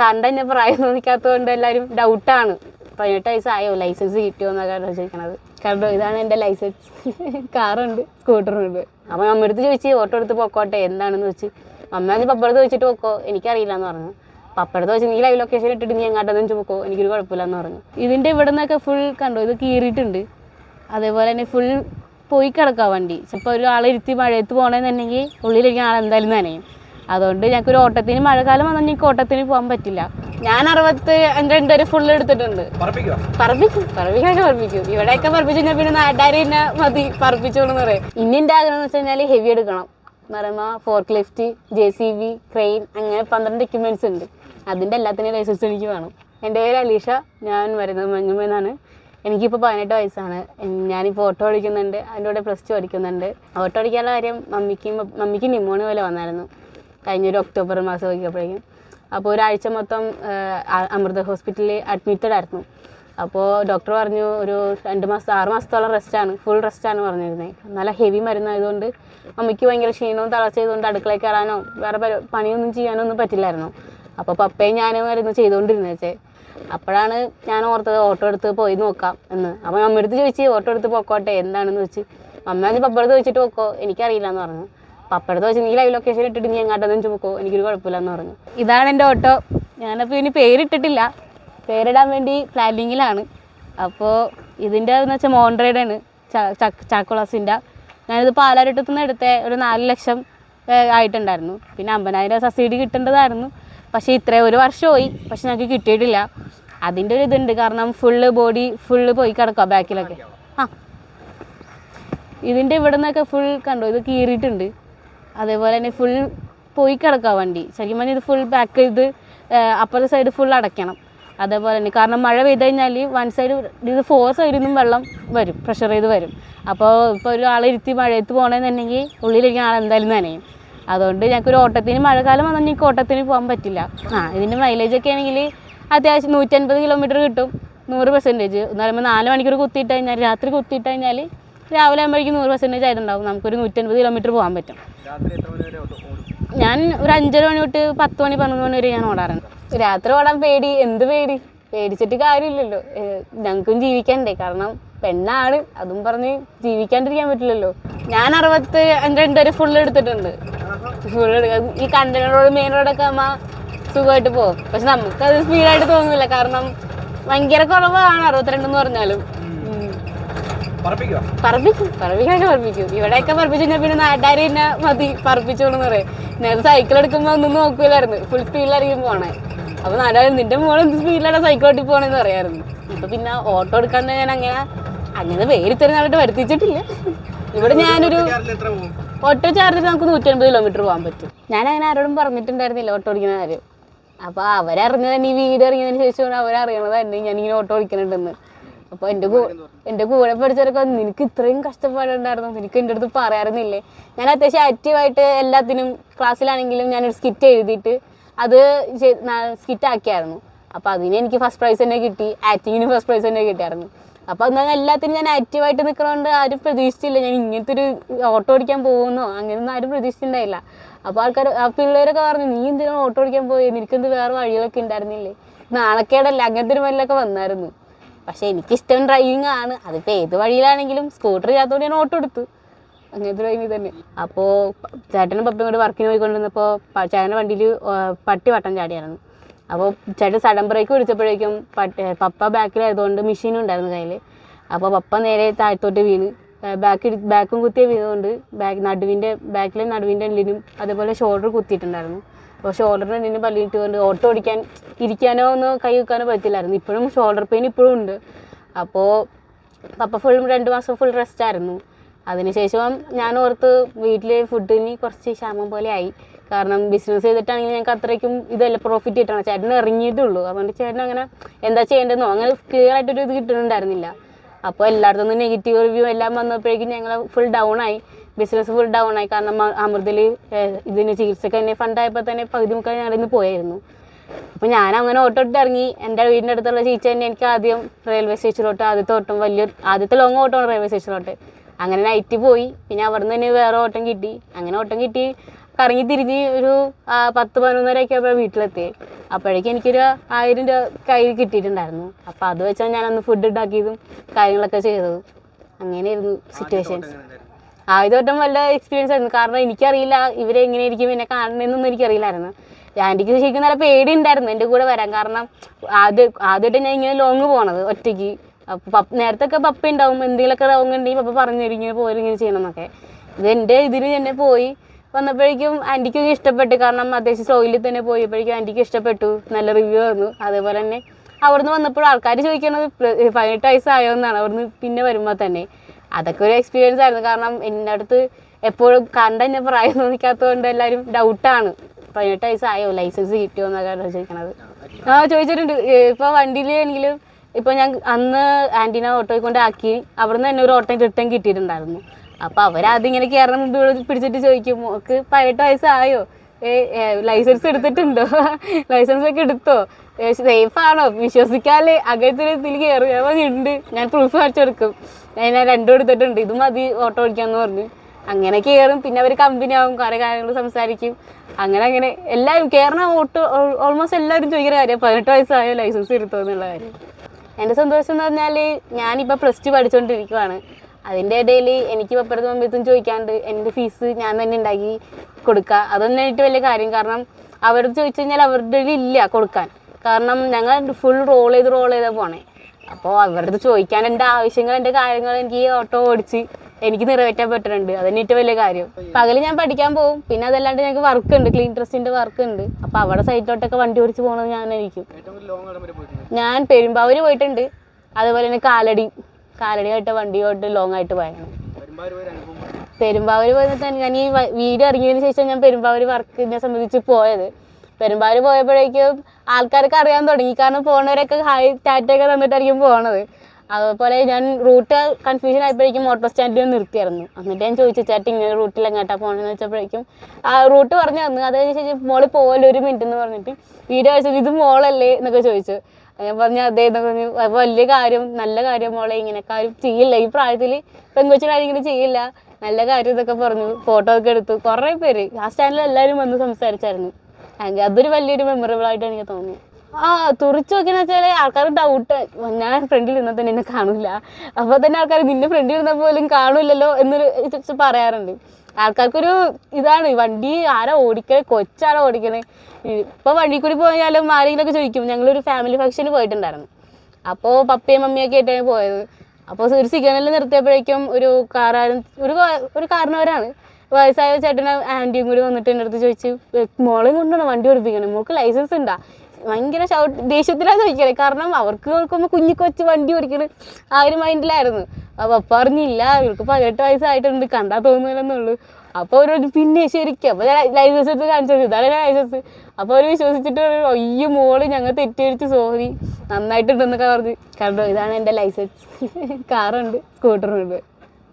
കണ്ട എന്നെ പ്രായം തോന്നിക്കാത്തതുകൊണ്ട് എല്ലാവരും ഡൗട്ടാണ് പതിനെട്ട് വയസ്സായോ? ലൈസൻസ് കിട്ടിയോ എന്നൊക്കെ ചോദിക്കണത് കാരണം ഇതാണ് എന്റെ ലൈസൻസ് കാറുണ്ട് സ്കൂട്ടറുണ്ട്. അപ്പോൾ അമ്മ അടുത്ത് ചോദിച്ച് ഓട്ടോ എടുത്ത് പൊക്കോട്ടെ? എന്താണെന്ന് വെച്ച്? അമ്മ നീ പപ്പടത്ത് വെച്ചിട്ട് പൊക്കോ. എനിക്കറിയില്ല എന്ന് പറഞ്ഞു പപ്പടത്ത് വെച്ച് നീ ലൈവ് ലൊക്കേഷൻ ഇട്ടിട്ട് നീ എങ്ങാട്ടെന്ന് വെച്ച് പൊക്കോ? എനിക്കൊരു കുഴപ്പമില്ലെന്ന് പറഞ്ഞു. ഇതിന്റെ ഇവിടെ നിന്നൊക്കെ ഫുൾ കണ്ടോ? ഇത് കീറിയിട്ടുണ്ട്. അതേപോലെ തന്നെ ഫുൾ പോയി കിടക്കുക വണ്ടി. ചിലപ്പോൾ ഒരാളെ ഇരുത്തി മഴയത്ത് പോകണമെന്നുണ്ടെങ്കിൽ ഉള്ളിലിരിക്കുന്ന ആളെന്തായാലും നനയും. അതുകൊണ്ട് ഞങ്ങൾക്ക് ഒരു ഓട്ടത്തിന് മഴക്കാലം വന്നാൽ ഞങ്ങൾക്ക് ഓട്ടത്തിന് പോകാൻ പറ്റില്ല. ഞാൻ അറുപത്തി രണ്ട് വരെ ഫുള്ള് എടുത്തിട്ടുണ്ട്. പറപ്പിക്കും. പറപ്പിക്കാനൊക്കെ പറപ്പിക്കും. ഇവിടെയൊക്കെ പറപ്പിച്ചു കഴിഞ്ഞാൽ പിന്നെ നാട്ടുകാർ തന്നെ മതി പറപ്പിച്ചോളൂ എന്ന് പറയും. ഇനി എന്റെ ആഗ്രഹം എന്ന് വെച്ച് കഴിഞ്ഞാൽ ഹെവി എടുക്കണം. എന്ന് പറയുമ്പോൾ forklift J C B crane അങ്ങനെ പന്ത്രണ്ട് എക്യുപ്മെന്റ്സ് ഉണ്ട്. അതിന്റെ എല്ലാത്തിനും ലൈസൻസ് എനിക്ക് വേണം. എന്റെ പേര് അലീഷ. ഞാൻ വരുന്നത് മഞ്ഞുമെന്നാണ്. എനിക്കിപ്പോൾ പതിനെട്ട് വയസ്സാണ്. ഞാനിപ്പോൾ ഓട്ടോ ഓടിക്കുന്നുണ്ട് അതിന്റെ കൂടെ പ്ലസ് ടു പഠിക്കുന്നുണ്ട്. ഓട്ടോ ഓടിക്കാനുള്ള കാര്യം മമ്മിക്കും മമ്മിക്ക് നിമോണി പോലെ വന്നായിരുന്നു. കഴിഞ്ഞൊരു ഒക്ടോബർ മാസം നോക്കിയപ്പോഴേക്കും. അപ്പോൾ ഒരാഴ്ച മൊത്തം അമൃത ഹോസ്പിറ്റലിൽ അഡ്മിറ്റഡ് ആയിരുന്നു. അപ്പോൾ ഡോക്ടർ പറഞ്ഞു ഒരു രണ്ട് മാസം ആറ് മാസത്തോളം റെസ്റ്റാണ് ഫുൾ റെസ്റ്റാണ് പറഞ്ഞിരുന്നത് നല്ല ഹെവി മരുന്നായതുകൊണ്ട് അമ്മയ്ക്ക് ഭയങ്കര ക്ഷീണവും തളർച്ച ചെയ്തുകൊണ്ട് അടുക്കളയിൽ കയറാനോ വേറെ പണിയൊന്നും ചെയ്യാനോ ഒന്നും പറ്റില്ലായിരുന്നു. അപ്പോൾ പപ്പയും ഞാനും ആയിരുന്നു ചെയ്തുകൊണ്ടിരുന്നത് വെച്ചേ അപ്പോഴാണ് ഞാൻ ഓർത്തത് ഓട്ടോ എടുത്ത് പോയി നോക്കാം എന്ന്. അപ്പോൾ അമ്മ അടുത്ത് ചോദിച്ച് ഓട്ടോ എടുത്ത് പോക്കോട്ടെ? എന്താണെന്ന് വെച്ച് അമ്മ അത് പപ്പടുത്ത് ചോദിച്ചിട്ട് പൊക്കോ എനിക്കറിയില്ല എന്ന് പറഞ്ഞു. പപ്പടത്ത് വെച്ച് നീ ലൈവ് ലൊക്കേഷൻ ഇട്ടിട്ട് നീ എങ്ങാട്ടെന്ന് ചുമക്കോ എനിക്കൊരു കുഴപ്പമില്ല എന്ന് പറഞ്ഞു. ഇതാണ് എന്റെ ഓട്ടോ ഞാനപ്പോൾ ഇനി പേരിട്ടിട്ടില്ല. പേരിടാൻ വേണ്ടി പ്ലാനിങ്ങിലാണ് അപ്പോൾ ഇതിന്റെ എന്ന് വെച്ചാൽ മോൺട്രേഡാണ് ചാക്കുളാസിന്റെ. ഞാനിത് പാലാരിട്ടത്തു നിന്ന് എടുത്ത ഒരു നാല് ലക്ഷം ആയിട്ടുണ്ടായിരുന്നു. പിന്നെ അമ്പതിനായിരം സബ്സിഡി കിട്ടേണ്ടതായിരുന്നു. പക്ഷേ ഇത്രയും ഒരു വർഷമായി. പക്ഷെ ഞങ്ങൾക്ക് കിട്ടിയിട്ടില്ല. അതിന്റെ ഒരു ഇതുണ്ട്. കാരണം ഫുള്ള് ബോഡി ഫുള്ള് പോയി കിടക്കുക ബാക്കിലൊക്കെ ആ. ഇതിന്റെ ഇവിടെ നിന്നൊക്കെ ഫുൾ കണ്ടോ? ഇത് കീറിയിട്ടുണ്ട്. അതേപോലെ തന്നെ ഫുൾ പോയി കിടക്കുക വണ്ടി. ശരിക്കും പറഞ്ഞാൽ ഇത് ഫുൾ ബാക്ക് ചെയ്ത് അപ്പുറത്തെ സൈഡ് ഫുൾ അടയ്ക്കണം. അതേപോലെ തന്നെ കാരണം മഴ പെയ്ത് കഴിഞ്ഞാൽ വൺ സൈഡ് ഇത് ഫോർ സൈഡിൽ നിന്നും വെള്ളം വരും പ്രഷർ ചെയ്ത് വരും. അപ്പോൾ ഇപ്പോൾ ഒരാളെ ഇരുത്തി മഴയത്ത് പോകണമെന്നുണ്ടെങ്കിൽ ഉള്ളിലിരിക്കുന്ന ആൾ എന്തായാലും നനയും. അതുകൊണ്ട് ഞങ്ങൾക്ക് ഒരു ഓട്ടത്തിന് മഴക്കാലം വന്നാൽ ഞങ്ങൾക്ക് ഓട്ടത്തിന് പോകാൻ പറ്റില്ല. ആ ഇതിന്റെ മൈലേജ് ഒക്കെ ആണെങ്കിൽ അത്യാവശ്യം നൂറ്റൻപത് കിലോമീറ്റർ കിട്ടും നൂറ് പെർസെന്റേജ് എന്ന് പറയുമ്പോൾ നാല് മണിക്കൂർ കുത്തിയിട്ട് കഴിഞ്ഞാൽ രാത്രി കുത്തിയിട്ട് കഴിഞ്ഞാൽ രാവിലെ ആകുമ്പോഴേക്കും നൂറ് പെർസെന്റേജ് ആയിട്ടുണ്ടാവും. നമുക്കൊരു നൂറ്റൻപത് കിലോമീറ്റർ പോകാൻ പറ്റും. ഞാൻ ഒരു അഞ്ചര മണി തൊട്ട് പത്ത് മണി പതിനൊന്ന് മണി വരെ ഞാൻ ഓടാറുണ്ട്. രാത്രി ഓടാൻ പേടി എന്ത് പേടി? പേടിച്ചിട്ട് കാര്യമില്ലല്ലോ. ഞങ്ങൾക്കും ജീവിക്കണ്ടേ. കാരണം പെണ്ണാണ്. അതും പറഞ്ഞ് ജീവിക്കാണ്ടിരിക്കാൻ പറ്റില്ലല്ലോ. ഞാൻ അറുപത്തി രണ്ട് വരെ ഫുള്ള് എടുത്തിട്ടുണ്ട്. ഫുൾ ഈ കണ്ടെയ്നർ റോഡ് മെയിൻ റോഡൊക്കെ അമ്മ സുഖമായിട്ട് പോകും. പക്ഷെ നമുക്കത് സ്പീഡായിട്ട് തോന്നുന്നില്ല കാരണം ഭയങ്കര കുറവാണ് അറുപത്തിരണ്ടെന്ന് പറഞ്ഞാലും. പറപ്പിക്കും പറപ്പിക്കാനൊക്കെ പറപ്പിക്കും ഇവിടെയൊക്കെ പറപ്പിച്ചു കഴിഞ്ഞാൽ പിന്നെ നാട്ടുകാർ തന്നെ മതി പറപ്പിച്ചോളൂ എന്ന് പറയും നേരത്തെ സൈക്കിൾ എടുക്കുമ്പോൾ ഒന്നും നോക്കൂലായിരുന്നു. ഫുൾ സ്പീഡിലായിരിക്കും പോണേ. അപ്പോൾ നാട്ടുകാർ നിന്റെ മോൾ എന്ത് സ്പീഡിലാണ് സൈക്കിൾ ഓട്ടി പോകണമെന്ന് പറയായിരുന്നു. ഇപ്പൊ പിന്നെ ഓട്ടോ എടുക്കാൻ ഞാൻ അങ്ങനെ അങ്ങനെ പേര് തരുന്ന അവിടെ വരുത്തിച്ചിട്ടില്ല. ഇവിടെ ഞാനൊരു ഓട്ടോ ചാർജിൽ നമുക്ക് നൂറ്റൻപത് കിലോമീറ്റർ പോകാൻ പറ്റും. ഞാൻ അങ്ങനെ ആരോടും പറഞ്ഞിട്ടുണ്ടായിരുന്നില്ല ഓട്ടോ ഓടിക്കുന്ന കാര്യം. അപ്പോൾ അവരറിഞ്ഞത് തന്നെ ഈ വീട് ഇറങ്ങിയതിന് ശേഷമാണ് അവരറിയണത് തന്നെ ഞാനിങ്ങനെ ഓട്ടോ ഓടിക്കുന്നുണ്ടെന്ന് അപ്പോൾ എന്റെ കൂ എന്റെ കൂടെ പഠിച്ചവരൊക്കെ നിനക്ക് ഇത്രയും കഷ്ടപ്പാടുണ്ടായിരുന്നു? നിനക്ക് എന്റെ അടുത്ത് പറയാറുന്നില്ലേ? ഞാൻ അത്യാവശ്യം ആക്റ്റീവായിട്ട് എല്ലാത്തിനും ക്ലാസ്സിലാണെങ്കിലും ഞാനൊരു സ്കിറ്റ് എഴുതിയിട്ട് അത് സ്കിറ്റ് ആക്കിയായിരുന്നു. അപ്പോൾ അതിന് എനിക്ക് ഫസ്റ്റ് പ്രൈസ് തന്നെ കിട്ടി. ആക്ടിങ്ങിന് ഫസ്റ്റ് പ്രൈസ് തന്നെ കിട്ടിയായിരുന്നു. അപ്പോൾ എന്നാൽ എല്ലാത്തിനും ഞാൻ ആക്റ്റീവായിട്ട് നിൽക്കുന്നതുകൊണ്ട് ആരും പ്രതീക്ഷിച്ചില്ല. ഞാൻ ഇങ്ങനത്തെ ഒരു ഓട്ടോ ഓടിക്കാൻ പോകുന്നോ? അങ്ങനെയൊന്നും ആരും പ്രതീക്ഷിച്ചിട്ടുണ്ടായില്ല. അപ്പോൾ ആൾക്കാർ ആ പിള്ളേരൊക്കെ പറഞ്ഞു നീ എന്തിനാണ് ഓട്ടോ ഓടിക്കാൻ പോയി? നിനക്കെന്ത് വേറെ വഴികളൊക്കെ ഉണ്ടായിരുന്നില്ലേ? നാണക്കേടല്ല അങ്ങനത്തെ ഒരു മല്ലൊക്കെ വന്നായിരുന്നു. പക്ഷേ എനിക്കിഷ്ടം ഡ്രൈവിംഗ് ആണ്. അതിപ്പോൾ ഏത് വഴിയിലാണെങ്കിലും സ്കൂട്ടർ ഇല്ലാത്തതുകൊണ്ട് ഞാൻ ഓട്ടോ എടുത്തു. അങ്ങനത്തെ ഡ്രൈവിംഗ് തന്നെ. അപ്പോൾ ചേട്ടനും പപ്പയും കൂടി വർക്കിന് പോയിക്കൊണ്ടിരുന്നപ്പോൾ ചേട്ടന്റെ വണ്ടിയിൽ പട്ടി വട്ടം ചാടിയായിരുന്നു. അപ്പോൾ ചേട്ടൻ സഡൻ ബ്രേക്ക് പിടിച്ചപ്പോഴേക്കും പട്ടി പപ്പ ബാക്കിലായതുകൊണ്ട് മെഷീനും ഉണ്ടായിരുന്നു കയ്യിൽ അപ്പോൾ പപ്പ നേരെ താഴത്തോട്ട് വീണ്. ബാക്ക് ബാക്കും കുത്തിയ വീണതുകൊണ്ട് ബാക്ക് നടുവിന്റെ ബാക്കിലെ നടുവിന്റെ എല്ലിനും അതേപോലെ ഷോൾഡർ കുത്തിയിട്ടുണ്ടായിരുന്നു. ഷോൾഡറിന് എല്ലിന് പല്ലിയിട്ട് കൊണ്ട് ഓട്ടോ ഓടിക്കാൻ ഇരിക്കാനോ ഒന്ന് കൈ വെക്കാനോ പറ്റില്ലായിരുന്നു ഇപ്പോഴും ഷോൾഡർ പെയിൻ ഇപ്പോഴും ഉണ്ട്. അപ്പോൾ പപ്പ ഫുൾ രണ്ട് മാസം ഫുൾ റെസ്റ്റ് ആയിരുന്നു. അതിനുശേഷം ഞാൻ ഓർത്ത് വീട്ടിൽ ഫുഡിന് കുറച്ച് ക്ഷാമം പോലെ ആയി. കാരണം ബിസിനസ് ചെയ്തിട്ടാണെങ്കിൽ ഞങ്ങൾക്ക് അത്രയ്ക്കും ഇതല്ല പ്രോഫിറ്റ് കിട്ടണം. ചേട്ടൻ ഇറങ്ങിയിട്ടുള്ളൂ അതുകൊണ്ട് ചേട്ടൻ അങ്ങനെ എന്താ ചെയ്യേണ്ടതെന്നോ അങ്ങനെ ക്ലിയർ ആയിട്ടൊരു ഇത് കിട്ടുന്നുണ്ടായിരുന്നില്ല. അപ്പോൾ എല്ലായിടത്തും നെഗറ്റീവ് റിവ്യൂ എല്ലാം വന്നപ്പോഴേക്കും ഞങ്ങൾ ഫുൾ ഡൗൺ ആയി. ബിസിനസ് ഫുൾ ഡൗൺ ആയി. കാരണം അമൃതയിൽ ഇതിന് ചികിത്സക്ക് തന്നെ ഫണ്ടായപ്പോൾ തന്നെ പകുതി മുക്കാൽ ഞങ്ങളുടെ നിന്ന് പോയായിരുന്നു. അപ്പോൾ ഞാൻ അങ്ങനെ ഓട്ടോ എടുത്ത് ഇറങ്ങി. എന്റെ വീടിന്റെ അടുത്തുള്ള ചേച്ചി തന്നെ എനിക്ക് ആദ്യം റെയിൽവേ സ്റ്റേഷനിലോട്ട് ആദ്യത്തെ ഓട്ടം വലിയ ആദ്യത്തെ ലോങ് ഓട്ടമാണ് റെയിൽവേ സ്റ്റേഷനിലോട്ട് അങ്ങനെ നൈറ്റ് പോയി. പിന്നെ അവിടെ നിന്ന് തന്നെ വേറെ ഓട്ടം കിട്ടി. അങ്ങനെ ഓട്ടം കിട്ടി. കറങ്ങി തിരിഞ്ഞ് ഒരു പത്ത് പതിനൊന്നരയൊക്കെ ആയപ്പോൾ വീട്ടിലെത്തി. അപ്പോഴേക്കും എനിക്കൊരു ആയിരം രൂപ കയ്യിൽ കിട്ടിയിട്ടുണ്ടായിരുന്നു. അപ്പോൾ അത് വെച്ചാൽ ഞാനന്ന് ഫുഡ് ഉണ്ടാക്കിയതും കാര്യങ്ങളൊക്കെ ചെയ്തതും. അങ്ങനെയായിരുന്നു സിറ്റുവേഷൻ ആദ്യത്തോട്ടം വല്ല എക്സ്പീരിയൻസ് ആയിരുന്നു. കാരണം എനിക്കറിയില്ല ഇവരെ എങ്ങനെയായിരിക്കും എന്നെ കാണണമെന്നൊന്നും എനിക്കറിയില്ലായിരുന്നു. ആന്റിക്ക് ശരിക്കും നല്ല പേടി ഉണ്ടായിരുന്നു എന്റെ കൂടെ വരാൻ. കാരണം ആദ്യം ആദ്യമായിട്ട് ഞാൻ ഇങ്ങനെ ലോങ് പോണത് ഒറ്റയ്ക്ക്. അപ്പം നേരത്തെ ഒക്കെ പപ്പ ഉണ്ടാവും എന്തെങ്കിലുമൊക്കെ ലോങ് ഉണ്ടെങ്കിൽ പപ്പ പറഞ്ഞു ഇങ്ങനെ പോയാലും ഇങ്ങനെ ചെയ്യണം എന്നൊക്കെ ഇത് എന്റെ ഇതിന് തന്നെ പോയി. വന്നപ്പോഴേക്കും ആന്റിക്ക് ഇഷ്ടപ്പെട്ടു. കാരണം അത്യാവശ്യം സ്ലോയിൽ തന്നെ പോയപ്പോഴേക്കും ആന്റിക്ക് ഇഷ്ടപ്പെട്ടു. നല്ല റിവ്യൂ വന്നു അതേപോലെ തന്നെ അവിടുന്ന് വന്നപ്പോൾ ആൾക്കാർ ചോദിക്കണത് പ്ര- പതിനെട്ട് വയസ്സായോ എന്നാണ്. അവിടുന്ന് പിന്നെ വരുമ്പോൾ തന്നെ. അതൊക്കെ ഒരു എക്സ്പീരിയൻസ് ആയിരുന്നു. കാരണം എന്റെ അടുത്ത് എപ്പോഴും കണ്ട എന്നെ പ്രായം തോന്നിക്കാത്തതുകൊണ്ട് എല്ലാവരും ഡൗട്ടാണ് പതിനെട്ട് വയസ്സായോ? ലൈസൻസ് കിട്ടിയോ എന്നൊക്കെ ചോദിക്കണത് ആ ചോദിച്ചിട്ടുണ്ട്. ഇപ്പോൾ വണ്ടിയിൽ ആണെങ്കിലും ഇപ്പോൾ ഞാൻ അന്ന് ആന്റീന ഓട്ടോയിൽ കൊണ്ട് ആക്കി അവിടുന്ന് തന്നെ ഒരു ഓട്ടോ റിട്ടേൺ കിട്ടിയിട്ടുണ്ടായിരുന്നു. അപ്പോൾ അവരാദ്യം ഇങ്ങനെ കയറുന്ന മുമ്പ് പിടിച്ചിട്ട് ചോദിക്കും മോക്ക് പതിനെട്ട് വയസ്സായോ? ലൈസൻസ് എടുത്തിട്ടുണ്ടോ? ലൈസൻസ് ഒക്കെ എടുത്തോ? സേഫ് ആണോ? വിശ്വസിക്കാല്ലേ? അങ്ങനത്തെ ഒരു കയറും ഞാൻ ഞാൻ പ്രൂഫ് കാണിച്ചു കൊടുക്കും. ഞാൻ ഞാൻ രണ്ടും എടുത്തിട്ടുണ്ട്. ഇത് മതി ഓട്ടോ ഓടിക്കാന്ന് പറഞ്ഞു. അങ്ങനെ കയറും പിന്നെ അവർ കമ്പനി ആവും കുറേ കാര്യങ്ങൾ സംസാരിക്കും. അങ്ങനെ അങ്ങനെ. എല്ലാവരും കയറണ ഓട്ടോ ഓൾമോസ്റ്റ് എല്ലാവരും ചോദിക്കുന്ന കാര്യം പതിനെട്ട് വയസ്സായോ ലൈസൻസ് എടുത്തോ എന്നുള്ള കാര്യം. എന്റെ സന്തോഷം എന്ന് പറഞ്ഞാൽ ഞാനിപ്പോൾ പ്ലസ് ടു പഠിച്ചുകൊണ്ടിരിക്കുവാണ് അതിന്റെ ഇടയിൽ എനിക്ക് പപ്പടത്ത് മമ്മിയത്തും ചോദിക്കാണ്ട് എന്റെ ഫീസ് ഞാൻ തന്നെ ഉണ്ടാക്കി കൊടുക്കുക അതൊന്നും എനിക്ക് വലിയ കാര്യം. കാരണം അവരോട് ചോദിച്ചു കഴിഞ്ഞാൽ അവരുടെ ഇല്ല കൊടുക്കാൻ. കാരണം ഞങ്ങൾ ഫുൾ റോൾ ചെയ്ത് റോൾ ചെയ്താൽ പോണേ. അപ്പോൾ അവരുടെ അടുത്ത് ചോദിക്കാൻ എന്റെ ആവശ്യങ്ങൾ എന്റെ കാര്യങ്ങൾ എനിക്ക് ഈ ഓട്ടോ ഓടിച്ച് എനിക്ക് നിറവേറ്റാൻ പറ്റുന്നുണ്ട്. അതന്നെ ഏറ്റവും വലിയ കാര്യം. പകൽ ഞാൻ പഠിക്കാൻ പോകും പിന്നെ അതല്ലാണ്ട് ഞങ്ങൾക്ക് വർക്ക് ഉണ്ട്. ക്ലീൻ ട്രസ്റ്റിന്റെ വർക്ക് ഉണ്ട്. അപ്പോൾ അവിടെ സൈറ്റിലോട്ടൊക്കെ വണ്ടി ഓടിച്ച് പോകുന്നത് ഞാനായിരിക്കും ഞാൻ പെരുമ്പാവൂര് പോയിട്ടുണ്ട്. അതുപോലെ തന്നെ കാലടി. കാലടിയായിട്ട് വണ്ടിയോട്ട് ലോങ് ആയിട്ട് പോയാണ് പെരുമ്പാവൂര് പോയത് ഞാൻ ഈ വീട് ഇറങ്ങിയതിന് ശേഷം ഞാൻ പെരുമ്പാവൂര് വർക്കിനെ സംബന്ധിച്ച് പോയത്. പെരുമ്പാവൂർ പോയപ്പോഴേക്കും ആൾക്കാർക്ക് അറിയാൻ തുടങ്ങി. കാരണം പോണവരൊക്കെ ഹായ് ടാറ്റയൊക്കെ തന്നിട്ടായിരിക്കും പോണത്. അതുപോലെ ഞാൻ റൂട്ട് കൺഫ്യൂഷൻ ആയപ്പോഴേക്കും ഓട്ടോ സ്റ്റാൻഡിൽ നിർത്തിയായിരുന്നു. എന്നിട്ട് ഞാൻ ചോദിച്ചു ചേട്ടൻ ഇങ്ങനെ റൂട്ടിൽ എങ്ങോട്ടാ പോകണമെന്ന് വെച്ചപ്പോഴേക്കും ആ റൂട്ട് പറഞ്ഞു തന്നു. അത് ശേഷം മോളിൽ പോകല്ലോ ഒരു മിനിറ്റ് എന്ന് പറഞ്ഞിട്ട് വീഡിയോ അയച്ചത് ഇത് മോളല്ലേ? എന്നൊക്കെ ചോദിച്ചു. ഞാൻ പറഞ്ഞു അതേ പറഞ്ഞു. വലിയ കാര്യം നല്ല കാര്യം മോളെ ഇങ്ങനെ ആരും ചെയ്യില്ല. ഈ പ്രായത്തിൽ പെങ്കൊച്ചിനാരെങ്കിലും ചെയ്യില്ല. നല്ല കാര്യം ഇതൊക്കെ പറഞ്ഞു. ഫോട്ടോ ഒക്കെ എടുത്തു. കുറേ പേര്. ആ സ്റ്റാൻഡിൽ എല്ലാവരും വന്ന് സംസാരിച്ചായിരുന്നു. അതൊരു വലിയൊരു മെമ്മറബിൾ ആയിട്ട് എനിക്ക് തോന്നി ആ തുറിച്ച് നോക്കിയെന്ന് വെച്ചാൽ ആൾക്കാർ ഡൗട്ട് ഞാൻ ഫ്രണ്ടിൽ ഇരുന്നാൽ തന്നെ എന്നെ കാണില്ല അപ്പോൾ തന്നെ ആൾക്കാർ നിന്റെ ഫ്രണ്ടിൽ ഇരുന്നാൽ പോലും കാണില്ലല്ലോ എന്നൊരു പറയാറുണ്ട്. ആൾക്കാർക്കൊരു ഇതാണ് വണ്ടി ആരാ ഓടിക്കണേ കൊച്ചാരാ ഓടിക്കണേ. ഇപ്പോൾ വണ്ടി കൂടി പോയാലും ആരെങ്കിലുമൊക്കെ ചോദിക്കും. ഞങ്ങളൊരു ഫാമിലി ഫംഗ്ഷന് പോയിട്ടുണ്ടായിരുന്നു. അപ്പോൾ പപ്പയും മമ്മിയൊക്കെ ആയിട്ടാണ് പോയത്. അപ്പോൾ ഒരു സിഗ്നലിൽ നിർത്തിയപ്പോഴേക്കും ഒരു കാറാരും ഒരു ഒരു കാരണവരാണ് വയസ്സായ ചേട്ടനും ആന്റിയും കൂടി വന്നിട്ട് എന്റെ അടുത്ത് ചോദിച്ചു "ഏ, മോളെ കൊണ്ടാണ് വണ്ടി ഓടിപ്പിക്കണേ മോൾക്ക് ലൈസൻസ് ഉണ്ടാ ഭയങ്കര ഷൗട്ട് ദേഷ്യത്തിലാണ് ചോദിക്കണേ കാരണം അവർക്ക് ഓർക്കുമ്പോൾ കുഞ്ഞിക്കൊച്ച് കൊച്ച് വണ്ടി ഓടിക്കണേ ആ ഒരു മൈൻഡിലായിരുന്നു. അപ്പോൾ പപ്പ പറഞ്ഞില്ല ഇവൾക്ക് പതിനെട്ട് വയസ്സായിട്ടുണ്ട് കണ്ടാൽ തോന്നുന്നില്ലെന്നുള്ളൂ അപ്പോൾ പറഞ്ഞു, പിന്നെ ശരിക്കും അപ്പോൾ ഞാൻ ലൈസൻസ് എടുത്ത് കാണിച്ചത് ഇതാണ് ലൈസൻസ് അപ്പോൾ അവർ വിശ്വസിച്ചിട്ട് പറഞ്ഞു, അയ്യോ മോൾ ഞങ്ങൾ തെറ്റിദ്ധരിച്ച് സോറി നന്നായിട്ടുണ്ടെന്നൊക്കെ പറഞ്ഞു. കണ്ടോ ഇതാണ് എന്റെ ലൈസൻസ് കാറുണ്ട് സ്കൂട്ടറുണ്ട്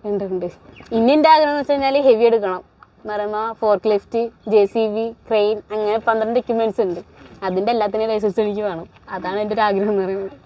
ഉണ്ട് ഉണ്ട്. ഇനി എന്റെ ആഗ്രഹം എന്ന് വെച്ച് കഴിഞ്ഞാൽ ഹെവി എടുക്കണം. എന്ന് പറയുമ്പോൾ forklift J C B crane അങ്ങനെ പന്ത്രണ്ട് എക്യുപ്മെന്റ്സ് ഉണ്ട്. അതിന്റെ എല്ലാത്തിന്റെയും ലൈസൻസ് എനിക്ക് വേണം. അതാണ് എന്റെ ഒരു ആഗ്രഹം എന്ന് പറയുന്നത്.